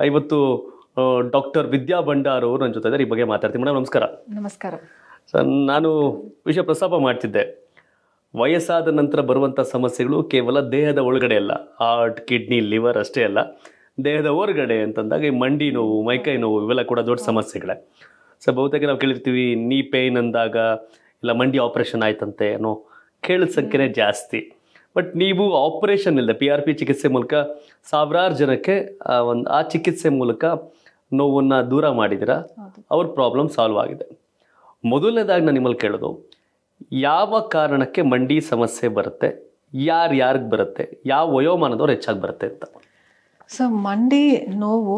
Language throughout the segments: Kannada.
ಇವತ್ತು ಡಾಕ್ಟರ್ ವಿದ್ಯಾ ಭಂಡಾರ್ ಅವರು ನನ್ನ ಜೊತೆ ಇದ್ದಾರೆ. ಈ ಬಗ್ಗೆ ಮಾತಾಡ್ತೀನಿ ಮೇಡಮ್ ನಮಸ್ಕಾರ. ನಮಸ್ಕಾರ. ಸರ್ ನಾನು ವಿಷಯ ಪ್ರಸ್ತಾಪ ಮಾಡ್ತಿದ್ದೆ. ವಯಸ್ಸಾದ ನಂತರ ಬರುವಂಥ ಸಮಸ್ಯೆಗಳು ಕೇವಲ ದೇಹದ ಒಳಗಡೆ ಅಲ್ಲ ಹಾರ್ಟ್ ಕಿಡ್ನಿ ಲಿವರ್ ಅಷ್ಟೇ ಅಲ್ಲ ದೇಹದ ಹೊರಗಡೆ ಅಂತಂದಾಗ ಈ ಮಂಡಿ ನೋವು ಮೈಕೈ ನೋವು ಇವೆಲ್ಲ ಕೂಡ ದೊಡ್ಡ ಸಮಸ್ಯೆಗಳೇ. ಸೊ ಬಹುತೇಕ ನಾವು ಕೇಳಿರ್ತೀವಿ ನೀ ಪೇಯ್ನ್ ಅಂದಾಗ ಇಲ್ಲ ಮಂಡಿ ಆಪ್ರೇಷನ್ ಆಯ್ತಂತೆ ಏನೋ ಕೇಳಿದ ಸಂಖ್ಯೆನೇ ಜಾಸ್ತಿ. ಬಟ್ ನೀವು ಆಪರೇಷನ್ ಇಲ್ಲದೆ ಪಿ ಆರ್ ಪಿ ಚಿಕಿತ್ಸೆ ಮೂಲಕ ಸಾವಿರಾರು ಜನಕ್ಕೆ ಆ ಒಂದು ಆ ಚಿಕಿತ್ಸೆ ಮೂಲಕ ನೋವನ್ನು ದೂರ ಮಾಡಿದಿರ ಅವ್ರ ಪ್ರಾಬ್ಲಮ್ ಸಾಲ್ವ್ ಆಗಿದೆ. ಮೊದಲನೇದಾಗಿ ನಾನು ನಿಮ್ಮಲ್ಲಿ ಕೇಳೋದು ಯಾವ ಕಾರಣಕ್ಕೆ ಮಂಡಿ ಸಮಸ್ಯೆ ಬರುತ್ತೆ ಯಾರು ಯಾರಿಗೆ ಬರುತ್ತೆ ಯಾವ ವಯೋಮಾನದವ್ರು ಹೆಚ್ಚಾಗಿ ಬರುತ್ತೆ ಅಂತ? ಸೊ ಮಂಡಿ ನೋವು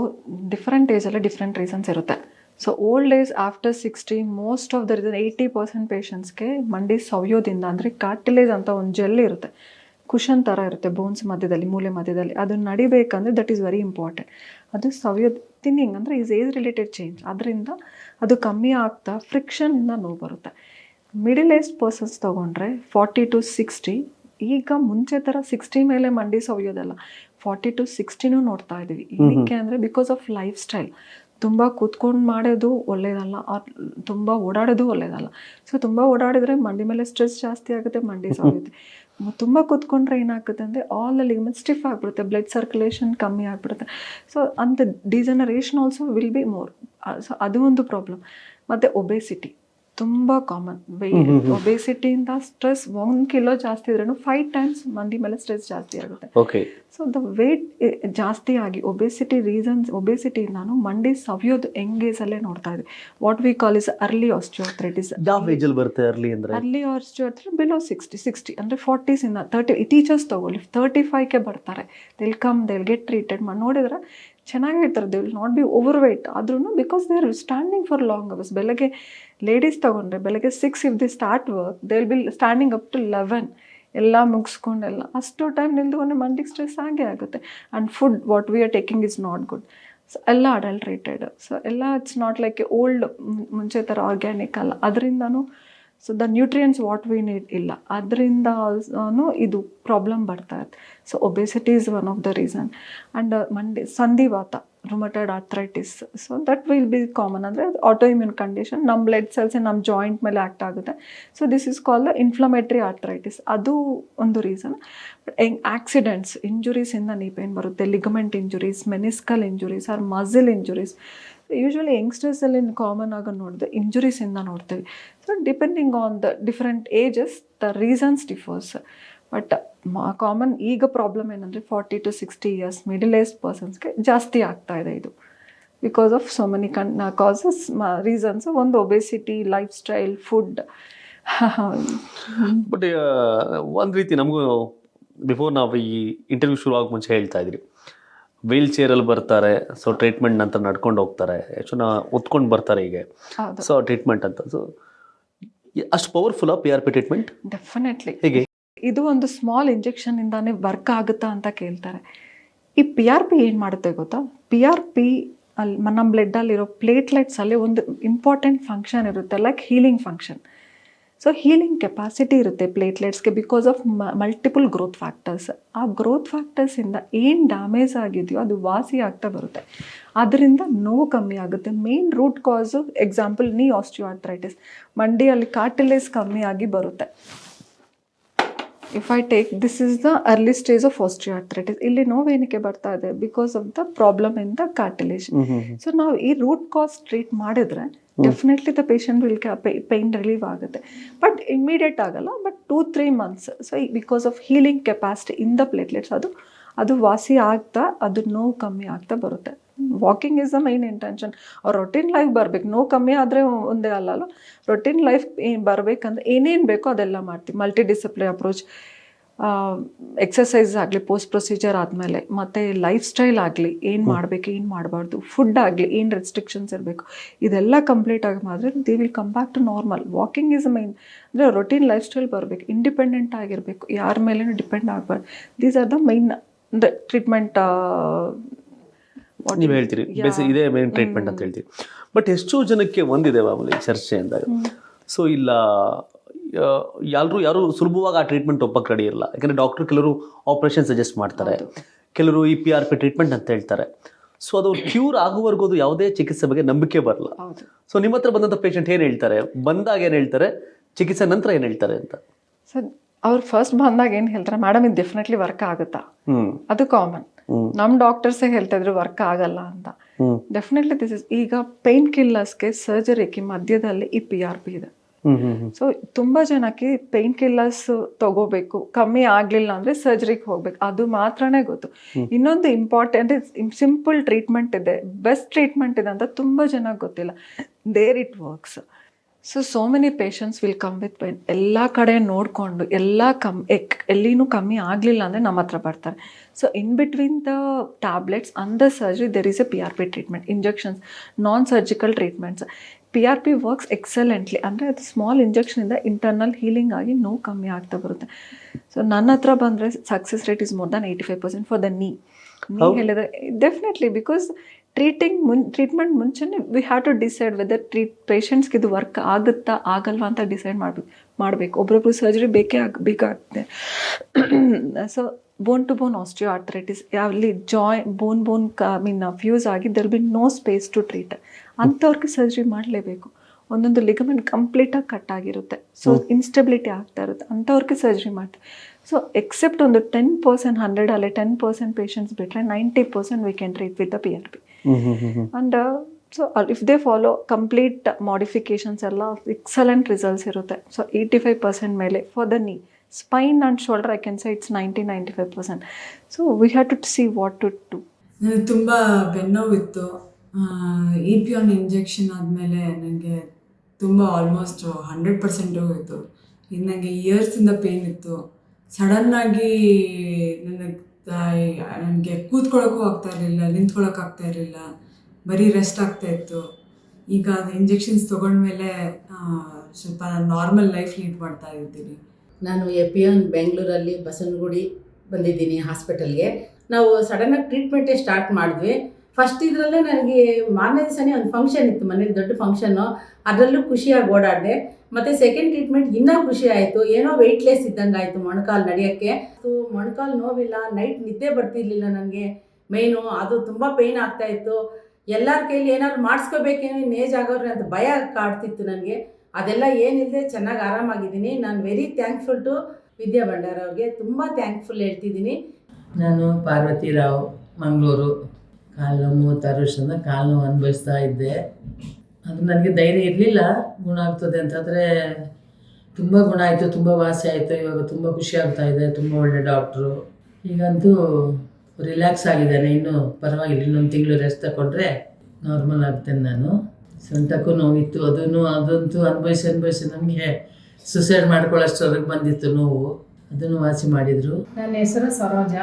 ಡಿಫ್ರೆಂಟ್ ಏಜಲ್ಲಿ ಡಿಫ್ರೆಂಟ್ ರೀಸನ್ಸ್ ಇರುತ್ತೆ. So old age after sixty most of the reason eighty percent ಪೇಷಂಟ್ಸ್ಗೆ ಮಂಡಿ ಸವ್ಯೋದಿಂದ ಅಂದರೆ ಕಾರ್ಟಿಲೇಜ್ ಅಂತ ಒಂದು ಜೆಲ್ ಇರುತ್ತೆ. ಕುಷನ್ ಥರ ಇರುತ್ತೆ ಬೋನ್ಸ್ ಮಧ್ಯದಲ್ಲಿ ಮೂಲೆ ಮಧ್ಯದಲ್ಲಿ. ಅದನ್ನು ನಡಿಬೇಕಂದ್ರೆ ದಟ್ ಈಸ್ ವೆರಿ ಇಂಪಾರ್ಟೆಂಟ್ ಅದು ಸವಿಯೋದು ತಿನ್ನಿಂಗ್ ಅಂದರೆ ಈಸ್ ಏಜ್ ರಿಲೇಟೆಡ್ ಚೇಂಜ್ ಅದರಿಂದ ಅದು ಕಮ್ಮಿ ಆಗ್ತಾ ಫ್ರಿಕ್ಷನಿಂದ ನೋವು ಬರುತ್ತೆ. ಮಿಡಿಲ್ ಏಜ್ ಪರ್ಸನ್ಸ್ ತೊಗೊಂಡ್ರೆ ಫಾರ್ಟಿ ಟು ಸಿಕ್ಸ್ಟಿ ಈಗ ಮುಂಚೆ ಥರ ಸಿಕ್ಸ್ಟಿ ಮೇಲೆ ಮಂಡಿ ಸವಿಯೋದಲ್ಲ ಫಾರ್ಟಿ ಟು ಸಿಕ್ಸ್ಟಿನೂ ನೋಡ್ತಾ ಇದ್ದೀವಿ ಏನಕ್ಕೆ ಅಂದರೆ ಬಿಕಾಸ್ ಆಫ್ ಲೈಫ್ ಸ್ಟೈಲ್ ತುಂಬ ಕೂತ್ಕೊಂಡು ಮಾಡೋದು ಒಳ್ಳೇದಲ್ಲ. ಆರ್ ತುಂಬ ಓಡಾಡೋದು ಒಳ್ಳೇದಲ್ಲ. ಸೊ ತುಂಬ ಓಡಾಡಿದ್ರೆ ಮಂಡಿ ಮೇಲೆ ಸ್ಟ್ರೆಸ್ ಜಾಸ್ತಿ ಆಗುತ್ತೆ, ಮಂಡಿ ಸಾಗುತ್ತೆ ತುಂಬ ಕೂತ್ಕೊಂಡ್ರೆ ಏನಾಗುತ್ತೆ ಅಂದರೆ ಆಲ್ ಲಿಗಮೆಂಟ್ ಸ್ಟಿಫ್ ಆಗಿಬಿಡುತ್ತೆ ಬ್ಲಡ್ ಸರ್ಕ್ಯುಲೇಷನ್ ಕಮ್ಮಿ ಆಗಿಬಿಡುತ್ತೆ. ಸೊ ಅಂತ degeneration also will be more so ಅದು ಒಂದು ಪ್ರಾಬ್ಲಮ್ ಮತ್ತು ಒಬೆಸಿಟಿ ತುಂಬ ಕಾಮನ್ ಒಬೆಸಿಟಿಯಿಂದ ಸ್ಟ್ರೆಸ್ ಒಂದು ಕಿಲೋ ಜಾಸ್ತಿ ಇದ್ರೂ ಫೈವ್ ಟೈಮ್ಸ್ ಮಂದಿ ಮೇಲೆ ಸ್ಟ್ರೆಸ್ ಜಾಸ್ತಿ ಆಗುತ್ತೆ. ಸೊ ದ ವೇಟ್ ಜಾಸ್ತಿ ಆಗಿ ಒಬೆಸಿಟಿ ರೀಸನ್ಸ್ ಒಬೆಸಿಟಿಯಿಂದಾನು ಮಂಡಿ ಸವಿಯೋದು ಯಂಗ್ ಅಲ್ಲೇ ನೋಡ್ತಾ ಇದ್ವಿ what we call is early osteoarthritis ಯಾವ ಏಜಲ್ಲಿ ಬರುತ್ತೆ ಅರ್ಲಿ ಅಂದರೆ? ಅರ್ಲಿ ಆಸ್ಟಿಯೋಥ್ರೈ ಬಿಲೋ ಸಿಕ್ಸ್ಟಿ ಸಿಕ್ಸ್ಟಿ ಅಂದರೆ ಫಾರ್ಟೀಸಿಂದ ತರ್ಟಿ ಟೀಚರ್ಸ್ ತಗೋಲಿ ತರ್ಟಿ ಫೈವ್ಗೆ ಬರ್ತಾರೆ. They'll come they'll get treated ಮಾಡಿ ನೋಡಿದ್ರೆ? ಚೆನ್ನಾಗಿರ್ತಾರೆ they will not be overweight ಆದ್ರೂ because they are standing for long hours ಬೆಳಗ್ಗೆ ಲೇಡೀಸ್ ತೊಗೊಂಡ್ರೆ, ಬೆಳಗ್ಗೆ six if they start work they will be standing up to eleven ಎಲ್ಲ ಮುಗಿಸ್ಕೊಂಡೆಲ್ಲ. ಅಷ್ಟು ಟೈಮ್ ನಿಲ್ದುಕೊಂಡ್ರೆ ಮಂದಿಗೆ ಸ್ಟ್ರೆಸ್ ಆಗೇ ಆಗುತ್ತೆ. And food what we are taking is not good so ಎಲ್ಲ ಅಡಲ್ಟ್ರೇಟೆಡ್ ಸೊ ಎಲ್ಲ it's not like a old ಮುಂಚೆ ಥರ ಆರ್ಗ್ಯಾನಿಕ್ ಅಲ್ಲ. ಅದರಿಂದನೂ so the nutrients what we need ಇಲ್ಲ ಅದರಿಂದ ಇದು ಪ್ರಾಬ್ಲಮ್ ಬರ್ತಾ ಇತ್ತು so obesity is one of the reason and ಮಂಡಿ ಸಂಧಿವಾತ rheumatoid arthritis so that will be common ಅಂದರೆ ಆಟೋ ಇಮ್ಯೂನ್ ಕಂಡೀಷನ್ ನಮ್ಮ ಬ್ಲಡ್ ಸೆಲ್ಸ್ ನಮ್ಮ ಜಾಯಿಂಟ್ ಮೇಲೆ ಆ್ಯಕ್ಟ್ ಆಗುತ್ತೆ so this is call the inflammatory arthritis ಅದು ಒಂದು ರೀಸನ್ ಬಟ್ ಆಕ್ಸಿಡೆಂಟ್ಸ್ ಇಂಜುರೀಸಿಂದ ನೀ ಪೇನ್ ಬರುತ್ತೆ ligament injuries meniscal injuries or muscle injuries usually ಯಂಗ್ಸ್ಟರ್ಸಲ್ಲಿ common ಆಗಿ ನೋಡಿದೆ ಇಂಜುರೀಸಿಂದ ನೋಡ್ತೀವಿ. So depending on the different ages the reasons differs but common ಈಗ ಪ್ರಾಬ್ಲಮ್ ಏನಂದರೆ forty to sixty years middle age ಪರ್ಸನ್ಸ್ಗೆ ಜಾಸ್ತಿ ಆಗ್ತಾ ಇದೆ ಇದು. ಬಿಕಾಸ್ ಆಫ್ ಸೋ ಮೆನಿ ಕನ್ ಕಾಸಸ್ ರೀಸನ್ಸ್ ಒಂದು obesity life style food but ಒಂದು ರೀತಿ ನಮಗೂ ಬಿಫೋರ್ ನಾವು ಈ ಇಂಟರ್ವ್ಯೂ ಆಗೋ ಮುಂಚೆ ಹೇಳ್ತಾ ಇದ್ರಿ. ವೀಲ್ ಚೇರಲ್ಲಿ ಬರ್ತಾರೆ ಸೊ ಟ್ರೀಟ್ಮೆಂಟ್ ನಂತರ ನಡ್ಕೊಂಡು ಹೋಗ್ತಾರೆ. ಎಷ್ಟು ಜನ ಒತ್ಕೊಂಡು ಬರ್ತಾರೆ ಹೀಗೆ. ಸೊ ಟ್ರೀಟ್ಮೆಂಟ್ ಅಂತ. ಸೊ ಅಷ್ಟು powerful P R P treatment definitely ಹೇಗೆ? ಇದು ಒಂದು ಸ್ಮಾಲ್ ಇಂಜೆಕ್ಷನ್ ಇಂದಾನೆ ವರ್ಕ್ ಆಗುತ್ತಾ ಅಂತ ಕೇಳ್ತಾರೆ. ಈ ಪಿ ಆರ್ ಪಿ ಏನು ಮಾಡುತ್ತೆ ಗೊತ್ತಾ? ಪಿ ಆರ್ ಪಿ ಅಲ್ಲಿ ನಮ್ಮ ಬ್ಲಡ್ಡಲ್ಲಿರೋ ಪ್ಲೇಟ್ಲೆಟ್ಸ್ ಅಲ್ಲಿ ಒಂದು ಇಂಪಾರ್ಟೆಂಟ್ ಫಂಕ್ಷನ್ ಇರುತ್ತೆ like healing function so healing capacity ಇರುತ್ತೆ ಪ್ಲೇಟ್ಲೆಟ್ಸ್ಗೆ because of multiple growth factors ಆ ಗ್ರೋತ್ ಫ್ಯಾಕ್ಟರ್ಸಿಂದ ಏನು ಡ್ಯಾಮೇಜ್ ಆಗಿದೆಯೋ ಅದು ವಾಸಿ ಆಗ್ತಾ ಬರುತ್ತೆ. ಅದರಿಂದ ನೋವು ಕಮ್ಮಿ ಆಗುತ್ತೆ. Main root cause example knee osteoarthritis ಮಂಡಿಯಲ್ಲಿ cartilage ಕಮ್ಮಿ ಆಗಿ ಬರುತ್ತೆ. If I take this is the early stage of osteoarthritis ಇಲ್ಲಿ ನೋವೇನಕ್ಕೆ ಬರ್ತಾ ಇದೆ? Because of the problem in the cartilage so ನಾವು ಈ ರೂಟ್ ಕಾಸ್ ಟ್ರೀಟ್ ಮಾಡಿದ್ರೆ definitely the patient will pain relieve ಆಗುತ್ತೆ. ಬಟ್ ಇಮ್ಮಿಡಿಯೇಟ್ ಆಗಲ್ಲ but two three months so because of healing capacity in the platelets ಅದು ಅದು ವಾಸಿ ಆಗ್ತಾ, ಅದು ನೋವು ಕಮ್ಮಿ ಆಗ್ತಾ ಬರುತ್ತೆ. Walking is the main intention ಅವ್ರ ರೊಟೀನ್ ಲೈಫ್ ಬರ್ಬೇಕು. ನೋವು ಕಮ್ಮಿ ಆದರೆ ಒಂದೇ ಅಲ್ಲ ಅಲ್ಲ ರೊಟೀನ್ ಲೈಫ್ ಬರ್ಬೇಕಂದ್ರೆ ಏನೇನು ಬೇಕೋ ಅದೆಲ್ಲ ಮಾಡ್ತೀವಿ. ಮಲ್ಟಿ ಡಿಸಿಪ್ಲಿನ್ ಅಪ್ರೋಚ್ ಎಕ್ಸಸೈಸ್ ಆಗಲಿ ಪೋಸ್ಟ್ ಪ್ರೊಸೀಜರ್ ಆದಮೇಲೆ ಮತ್ತು ಲೈಫ್ ಸ್ಟೈಲ್ ಆಗಲಿ ಏನು ಮಾಡಬೇಕು ಏನು ಮಾಡಬಾರ್ದು ಫುಡ್ ಆಗಲಿ ಏನು ರೆಸ್ಟ್ರಿಕ್ಷನ್ಸ್ ಇರಬೇಕು ಇದೆಲ್ಲ ಕಂಪ್ಲೀಟ್ ಆಗಿ ಮಾಡಿದ್ರೆ they will come back to normal walking is main ಅಂದರೆ ರೊಟೀನ್ ಲೈಫ್ ಸ್ಟೈಲ್ ಬರಬೇಕು ಇಂಡಿಪೆಂಡೆಂಟ್ ಆಗಿರಬೇಕು ಯಾರ ಮೇಲೂ ಡಿಪೆಂಡ್ ಆಗಬಾರ್ದು. These are the main the treatment ನೀವು ಹೇಳ್ತೀರಿ ಇದೇ ಮೇನ್ ಟ್ರೀಟ್ಮೆಂಟ್ ಅಂತ ಹೇಳ್ತೀರಿ. ಬಟ್ ಎಷ್ಟೋ ಜನಕ್ಕೆ ಒಂದಿದೆ ಮಾಮೂಲಿ ಚರ್ಚೆ ಅಂದಾಗ. ಸೊ ಇಲ್ಲ ಯಾರು ಯಾರು ಸುಲಭವಾಗಿ ಆ ಟ್ರೀಟ್ಮೆಂಟ್ ಒಪ್ಪಕ್ಕೆ ರೆಡಿ ಇರಲ್ಲ. ಯಾಕಂದ್ರೆ ಡಾಕ್ಟರ್ ಕೆಲವರು ಆಪರೇಷನ್ ಸಜೆಸ್ಟ್ ಮಾಡ್ತಾರೆ. ಕೆಲವರು ಇ ಪಿ ಆರ್ ಪಿ ಟ್ರೀಟ್ಮೆಂಟ್ ಅಂತ ಹೇಳ್ತಾರೆ. ಸೊ ಅದು ಕ್ಯೂರ್ ಆಗುವವರೆಗೂ ಅದು ಯಾವುದೇ ಚಿಕಿತ್ಸೆ ಬಗ್ಗೆ ನಂಬಿಕೆ ಬರಲ್ಲ. ಸೊ ನಿಮ್ಮ ಹತ್ರ ಬಂದಂಥ ಪೇಷಂಟ್ ಏನು ಹೇಳ್ತಾರೆ? ಬಂದಾಗ ಏನು ಹೇಳ್ತಾರೆ? ಚಿಕಿತ್ಸೆ ನಂತರ ಏನು ಹೇಳ್ತಾರೆ ಅಂತ. ಸರ್ ಅವ್ರು ಫಸ್ಟ್ ಬಂದಾಗ ಏನು ಹೇಳ್ತಾರೆ? ಮೇಡಮ್ ಇದು ಡೆಫಿನೆಟ್ಲಿ ವರ್ಕ್ ಆಗುತ್ತಾ? ಅದು ಕಾಮನ್. ನಮ್ಮ ಡಾಕ್ಟರ್ಸೇ ಹೇಳ್ತಾ ಇದ್ರು ವರ್ಕ್ ಆಗಲ್ಲ ಅಂತ. ಡೆಫಿನೆಟ್ಲಿ ದಿಸ್ ಇಸ್ ಈಗ ಪೇನ್ ಕಿಲ್ಲರ್ಸ್ಗೆ ಸರ್ಜರಿಗೆ ಮಧ್ಯದಲ್ಲಿ ಈ ಪಿ ಆರ್ ಪಿ ಇದೆ. ಸೊ ತುಂಬಾ ಜನಕ್ಕೆ ಪೇನ್ ಕಿಲ್ಲರ್ಸ್ ತಗೋಬೇಕು ಕಮ್ಮಿ ಆಗ್ಲಿಲ್ಲ ಅಂದ್ರೆ ಸರ್ಜರಿಗೆ ಹೋಗ್ಬೇಕು ಅದು ಮಾತ್ರನೇ ಗೊತ್ತು. ಇನ್ನೊಂದು ಇಂಪಾರ್ಟೆಂಟ್ ಸಿಂಪಲ್ ಟ್ರೀಟ್ಮೆಂಟ್ ಇದೆ ಬೆಸ್ಟ್ ಟ್ರೀಟ್ಮೆಂಟ್ ಇದೆ ಅಂತ ತುಂಬಾ ಜನ ಗೊತ್ತಿಲ್ಲ. There it works so so many patients will come with pain ಎಲ್ಲ ಕಡೆ ನೋಡಿಕೊಂಡು ಎಲ್ಲ ಕಮ್ ಎಕ್ ಎಲ್ಲಿನೂ ಕಮ್ಮಿ ಆಗಲಿಲ್ಲ ಅಂದರೆ ನಮ್ಮ ಹತ್ರ ಬರ್ತಾರೆ. So in between the tablets and the surgery there is a P R P treatment injections non surgical treatments P R P works excellently ಅಂದರೆ ಅದು ಸ್ಮಾಲ್ ಇಂಜೆಕ್ಷನಿಂದ ಇಂಟರ್ನಲ್ ಹೀಲಿಂಗ್ ಆಗಿ ನೋವು ಕಮ್ಮಿ ಆಗ್ತಾ ಬರುತ್ತೆ. ಸೊ ನನ್ನ ಹತ್ರ ಬಂದರೆ success rate is more than eighty five percent for the knee knee ಹೇಳಿದ್ರೆ ಡೆಫಿನೆಟ್ಲಿ ಬಿಕಾಸ್ ಟ್ರೀಟಿಂಗ್ ಮುನ್ ಟ್ರೀಟ್ಮೆಂಟ್ ಮುಂಚೆನೇ we have to decide whether treat ಪೇಷಂಟ್ಸ್ಗೆ ಇದು ವರ್ಕ್ ಆಗುತ್ತಾ ಆಗಲ್ವಾ ಅಂತ ಡಿಸೈಡ್ ಮಾಡಬೇಕು ಮಾಡಬೇಕು. ಒಬ್ರೊಬ್ರು ಸರ್ಜರಿ ಬೇಕೇ ಆಗ ಬೇಕಾಗುತ್ತೆ so bone to bone osteoarthritis ಅಲ್ಲಿ Joy bone bone I mean fuse ಆಗಿ there be no space to treat ಅಂಥವ್ರಿಗೆ ಸರ್ಜರಿ ಮಾಡಲೇಬೇಕು. ಒಂದೊಂದು ಲಿಗಮೆಂಟ್ ಕಂಪ್ಲೀಟಾಗಿ ಕಟ್ ಆಗಿರುತ್ತೆ. ಸೊ ಇನ್ಸ್ಟೆಬಿಲಿಟಿ ಆಗ್ತಾ ಇರುತ್ತೆ. ಅಂಥವ್ರಿಗೆ ಸರ್ಜರಿ ಮಾಡ್ತಾರೆ ಸೊ ಎಕ್ಸೆಪ್ಟ್ ಒಂದು ಟೆನ್ ಪರ್ಸೆಂಟ್ ಹಂಡ್ರೆಡ್ ಅಲ್ಲೇ ಟೆನ್ ಪರ್ಸೆಂಟ್ ಪೇಷಂಟ್ಸ್ ಬಿಟ್ಟರೆ ninety percent we can treat with the P R P and so if they follow complete modifications ಎಲ್ಲ ಎಕ್ಸಲೆಂಟ್ ರಿಸಲ್ಟ್ಸ್ ಇರುತ್ತೆ. ಸೊ ಏಯ್ಟಿ ಫೈವ್ ಪರ್ಸೆಂಟ್ ಮೇಲೆ for the knee and shoulder I can say it's ninety ninety five percent so we to see what to to ನನಗೆ ತುಂಬ ಬೆನ್ನೋವಿತ್ತು ಇ ಪಿ ಆನ್ ಇಂಜೆಕ್ಷನ್ ಆದಮೇಲೆ ನನಗೆ ತುಂಬ ಆಲ್ಮೋಸ್ಟ್ ಹಂಡ್ರೆಡ್ ಪರ್ಸೆಂಟ್ ಹೋಗಿತ್ತು ಇದು ನನಗೆ ಇಯರ್ಸಿಂದ ಪೇನ್ ಇತ್ತು. ಸಡನ್ನಾಗಿ ನನಗೆ ನನಗೆ ಕೂತ್ಕೊಳ್ಳೋಕ್ಕೂ ಆಗ್ತಾ ಇರಲಿಲ್ಲ ನಿಂತ್ಕೊಳ್ಳೋಕೆ ಆಗ್ತಾ ಇರಲಿಲ್ಲ. ಬರೀ ರೆಸ್ಟ್ ಆಗ್ತಾ ಇತ್ತು. ಈಗ ಅದು ಇಂಜೆಕ್ಷನ್ಸ್ ತೊಗೊಂಡ್ಮೇಲೆ ಸ್ವಲ್ಪ ಸ್ವಲ್ಪ ನಾರ್ಮಲ್ ಲೈಫ್ ಲೀಡ್ ಮಾಡ್ತಾ ಇದ್ದೀನಿ. ನಾನು ಎ ಪಿ ಎನ್ ಬೆಂಗಳೂರಲ್ಲಿ ಬಸವನಗುಡಿ ಬಂದಿದ್ದೀನಿ ಹಾಸ್ಪಿಟಲ್ಗೆ. ನಾವು ಸಡನ್ನಾಗಿ ಟ್ರೀಟ್ಮೆಂಟೇ ಸ್ಟಾರ್ಟ್ ಮಾಡಿದ್ವಿ. ಫಸ್ಟ್ ಇದರಲ್ಲೇ ನನಗೆ ಮಾರನೇ ದಿವಸನೇ ಒಂದು ಫಂಕ್ಷನ್ ಇತ್ತು, ಮನೇಲಿ ದೊಡ್ಡ ಫಂಕ್ಷನ್ನು ಅದರಲ್ಲೂ ಖುಷಿಯಾಗಿ ಓಡಾಡಿದೆ. ಮತ್ತು ಸೆಕೆಂಡ್ ಟ್ರೀಟ್ಮೆಂಟ್ ಇನ್ನೂ ಖುಷಿ ಆಯಿತು. ಏನೋ ವೆಯ್ಟ್ಲೆಸ್ ಇದ್ದಂಗೆ ಆಯಿತು ಮೊಣಕಾಲು ನಡೆಯೋಕ್ಕೆ. ಅದು ಮೊಣಕಾಲು ನೋವಿಲ್ಲ ನೈಟ್ ನಿದ್ದೆ ಬರ್ತಿರ್ಲಿಲ್ಲ ನನಗೆ. ಮೇಯ್ನು ಅದು ತುಂಬ ಪೇಯ್ನ್ ಆಗ್ತಾಯಿತ್ತು ಎಲ್ಲರ ಕೈಲಿ ಏನಾದ್ರು ಮಾಡಿಸ್ಕೋಬೇಕೇನೋ ಇನ್ನು ಏಜ್ ಆಗೋರು ಅಂತ ಭಯ ಕಾಡ್ತಿತ್ತು ನನಗೆ. ಅದೆಲ್ಲ ಏನಿದೆ ಚೆನ್ನಾಗಿ ಆರಾಮಾಗಿದ್ದೀನಿ. ನಾನು very thankful to Vidya Bhandara ಅವ್ರಿಗೆ. ತುಂಬ ಥ್ಯಾಂಕ್ಫುಲ್ ಹೇಳ್ತಿದ್ದೀನಿ. ನಾನು ಪಾರ್ವತಿ ರಾವ್, ಮಂಗಳೂರು. ಕಾಲು ಮೂವತ್ತಾರು ವರ್ಷದಿಂದ ಕಾಲು ಅನುಭವಿಸ್ತಾ ಇದ್ದೆ. ಅದು ನನಗೆ ಧೈರ್ಯ ಇರಲಿಲ್ಲ. ಗುಣ ಆಗ್ತದೆ ಅಂತಂದರೆ ತುಂಬ ಗುಣ ಆಯಿತು, ತುಂಬ ವಾಸಿ ಆಯಿತು. ಇವಾಗ ತುಂಬ ಖುಷಿ ಆಗ್ತಾ ಇದೆ. ತುಂಬ ಒಳ್ಳೆ ಡಾಕ್ಟ್ರು ಈಗಂತೂ ರಿಲ್ಯಾಕ್ಸ್ ಆಗಿದ್ದಾನೆ. ಇನ್ನೂ ಪರವಾಗಿಲ್ಲ. ಇನ್ನೊಂದು ತಿಂಗಳು ರೆಸ್ಟ್ ತಗೊಂಡ್ರೆ ನಾರ್ಮಲ್ ಆಗ್ತೇನೆ ನಾನು. ಸೊಂಟಕ್ಕೂ ನೋವಿತ್ತು. ಅದನ್ನು, ಅದಂತೂ ಅನುಭವಿಸಿ ಅನುಭವಿಸಿ ನನಗೆ ಸುಸೈಡ್ ಮಾಡ್ಕೊಳ್ಳೋಷ್ಟವರೆಗೆ ಬಂದಿತ್ತು ನೋವು. ಅದನ್ನು ವಾಸಿ ಮಾಡಿದರು. ನನ್ನ ಹೆಸರು ಸರೋಜ.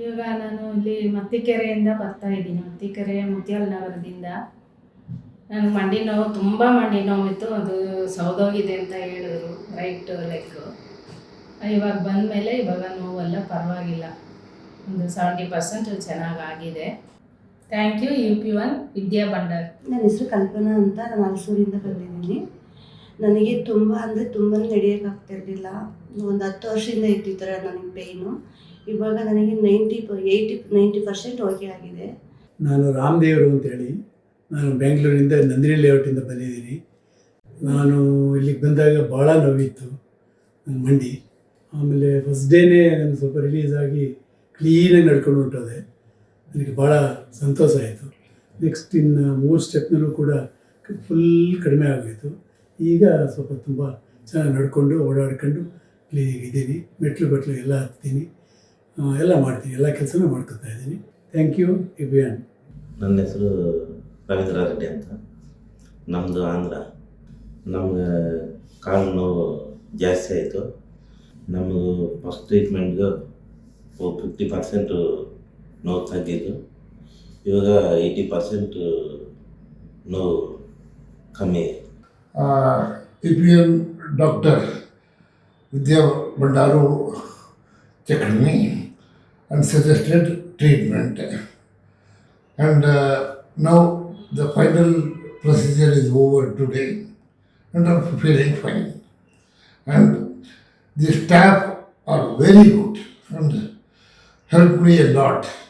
ಇವಾಗ ನಾನು ಇಲ್ಲಿ ಮತ್ತಿಕೆರೆಯಿಂದ ಬರ್ತಾ ಇದ್ದೀನಿ. ಮತ್ತಿಕೆರೆ ಮುತ್ಯಾಲ್ ನಗರದಿಂದ. ನನಗೆ ಮಂಡಿ ನೋವು, ತುಂಬ ಮಂಡಿ ನೋವಿತ್ತು. ಅದು ಸೌದೋಗಿದೆ ಅಂತ ಹೇಳಿದ್ರು. ರೈಟ್ ಲೆಗ್ ಇವಾಗ ಬಂದಮೇಲೆ ಇವಾಗ ನೋವೆಲ್ಲ, ಪರವಾಗಿಲ್ಲ. ಒಂದು ಸೆವೆಂಟಿ ಪರ್ಸೆಂಟ್ ಚೆನ್ನಾಗಾಗಿದೆ. ಥ್ಯಾಂಕ್ ಯು ಯು ಪಿ ಒನ್ ವಿದ್ಯಾ ಭಂಡಾರ್ ನನ್ನ ಹೆಸರು ಕಲ್ಪನಾ ಅಂತ ನಾನು ಹಲಸೂರಿಂದ ಬಂದಿದ್ದೀನಿ. ನನಗೆ ತುಂಬ ಅಂದರೆ ತುಂಬ ನಡೆಯೋಕ್ಕಾಗ್ತಾ ಇರಲಿಲ್ಲ. ಒಂದು ಹತ್ತು ವರ್ಷದಿಂದ ಇತ್ತು ಈ ಥರ ನನಗೆ ಪೇಯ್ನು ಇವಾಗ ನನಗೆ ನೈಂಟಿ ಪ ಏಯ್ಟಿ ನೈಂಟಿ ಪರ್ಸೆಂಟ್ ಓಕೆ ಆಗಿದೆ. ನಾನು ರಾಮದೇವರು ಅಂತೇಳಿ ನಾನು ಬೆಂಗಳೂರಿಂದ ನಂದಿನಿ ಲೇಔಟಿಂದ ಬಂದಿದ್ದೀನಿ. ನಾನು ಇಲ್ಲಿಗೆ ಬಂದಾಗ ಭಾಳ ನೋವಿತ್ತು ನನ್ನ ಮಂಡಿ. ಆಮೇಲೆ ಫಸ್ಟ್ ಡೇನೇ ನಾನು ಸ್ವಲ್ಪ ರಿಲೀಸ್ ಆಗಿ ಕ್ಲೀನಾಗಿ ನಡ್ಕೊಂಡು ಹೊಂಟೋದೆ. ನನಗೆ ಭಾಳ ಸಂತೋಷ ಆಯಿತು. ನೆಕ್ಸ್ಟ್ ಇನ್ನು ಮೂರು ಸ್ಟೆಪ್ನಲ್ಲೂ ಕೂಡ ಫುಲ್ ಕಡಿಮೆ ಆಗೋಯಿತು. ಈಗ ಸ್ವಲ್ಪ ತುಂಬ ಚೆನ್ನಾಗಿ ನಡ್ಕೊಂಡು ಓಡಾಡ್ಕೊಂಡು ಕ್ಲೀನಿಗೆ ಇದ್ದೀನಿ. ಮೆಟ್ಲು ಬಟ್ಲು ಎಲ್ಲ ಹತ್ತೀನಿ. ಎಲ್ಲ ಮಾಡ್ತೀನಿ. ಎಲ್ಲ ಕೆಲಸನೂ ಮಾಡ್ಕೊತಾ ಇದ್ದೀನಿ. ಥ್ಯಾಂಕ್ ಯು ಇವ್ಯಾನ್ ನನ್ನ ಹೆಸರು ರವೀಂದ್ರ ರೆಡ್ಡಿ ಅಂತ. ನಮ್ಮದು ಆಂಧ್ರ. ನಮ್ಗೆ ಕಾಲು ನೋವು ಜಾಸ್ತಿ ಆಯಿತು. ನಮ್ಮದು ಫಸ್ಟ್ ಟ್ರೀಟ್ಮೆಂಟ್ಗೆ ಫಿಫ್ಟಿ ಪರ್ಸೆಂಟು ನೋವು ತಗ್ಗಿದ್ದು. ಇವಾಗ ಏಯ್ಟಿ ಪರ್ಸೆಂಟ್ ನೋವು ಕಮ್ಮಿ ಆಗಿದೆ EPN doctor Vidya Bandaru checked me and suggested treatment. And uh, now the final procedure is over today, and I'm feeling fine. And the staff are very good and helped me a lot. uh,